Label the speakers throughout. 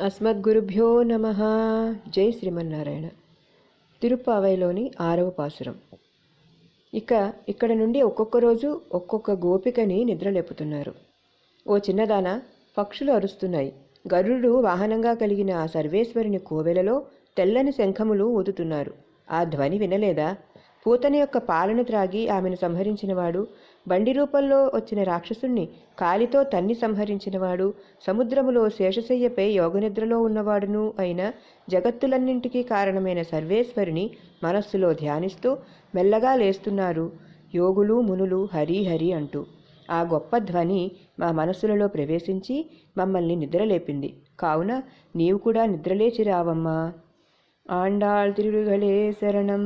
Speaker 1: అస్మద్గురుభ్యో నమ. జై శ్రీమన్నారాయణ. తిరుప్పావైలోని ఆరవ పాసురం. ఇక ఇక్కడ నుండి ఒక్కొక్క రోజు ఒక్కొక్క గోపికని నిద్రలేపుతున్నారు ఓ చిన్నదాన పక్షులు అరుస్తున్నాయి. గరుడు వాహనంగా కలిగిన ఆ సర్వేశ్వరుని కోవెలలో తెల్లని శంఖములు ఊదుతున్నారు. ఆ ధ్వని వినలేదా? పూతన యొక్క పాలను త్రాగి ఆమెను సంహరించినవాడు బండి రూపంలో వచ్చిన రాక్షసుణ్ణి కాలితో తన్ని సంహరించినవాడు సముద్రములో శేషశయ్యపై యోగనిద్రలో ఉన్నవాడును అయిన జగత్తులన్నింటికీ కారణమైన సర్వేశ్వరుని మనస్సులో ధ్యానిస్తూ మెల్లగా లేస్తున్నారు. యోగులు మునులు హరి హరి అంటూ. ఆ గొప్ప ధ్వని మా మనస్సులలో ప్రవేశించి మమ్మల్ని నిద్రలేపింది. కావున నీవు కూడా నిద్రలేచి రావమ్మా. ఆండాళ్ తిరుగలే శరణం.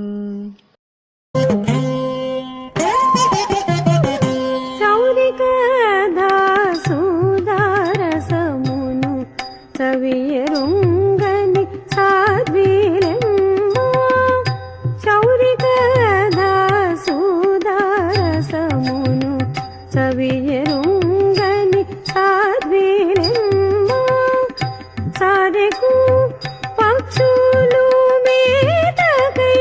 Speaker 2: കവിയരുങ്കനി സാധ്വീരമ്മ സാധകു പക്ഷുലു മേതകൈ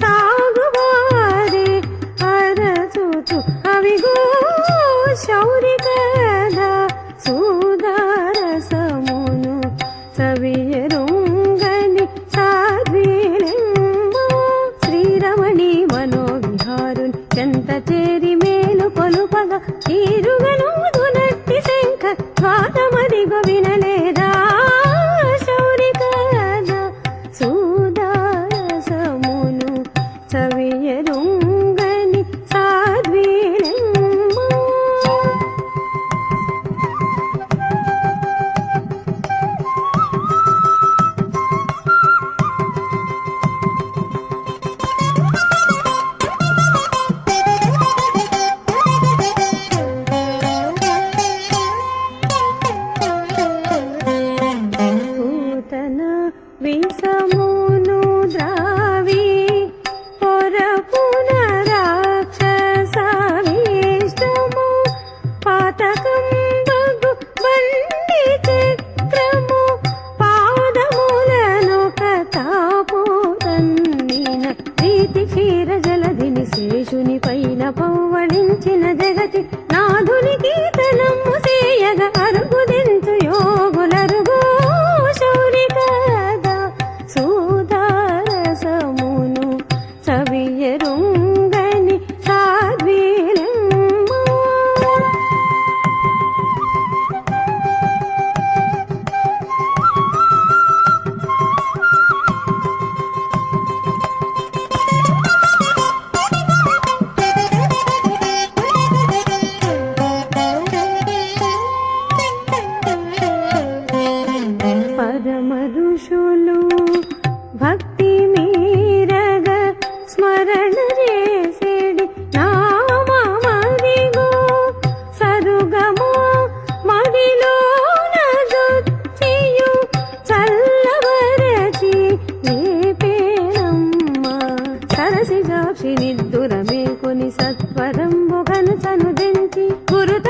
Speaker 2: സാഗുവാരെ അരതുതു അവിഗോ ശൗരികല സുദാരസമുനു സവിയരുങ്കനി സാധ്വീരമ്മ ശ്രീരമണി മനോവിഹാരുൻ ചന്തചേരി చీరుగనూదు నట్టి శంఖ ద్వారమది గొవినలేదా? శౌరికాద సూదాసమును సవియరుం పైన పౌవడించిన జగతి పరమరుషులు భక్తి మీరగ స్మరణ చేసేడి నామరిగో సరుగమో మదిలో నగొచ్చియు చల్లవరచి ఏ పేరమ్మ. దించి గురుత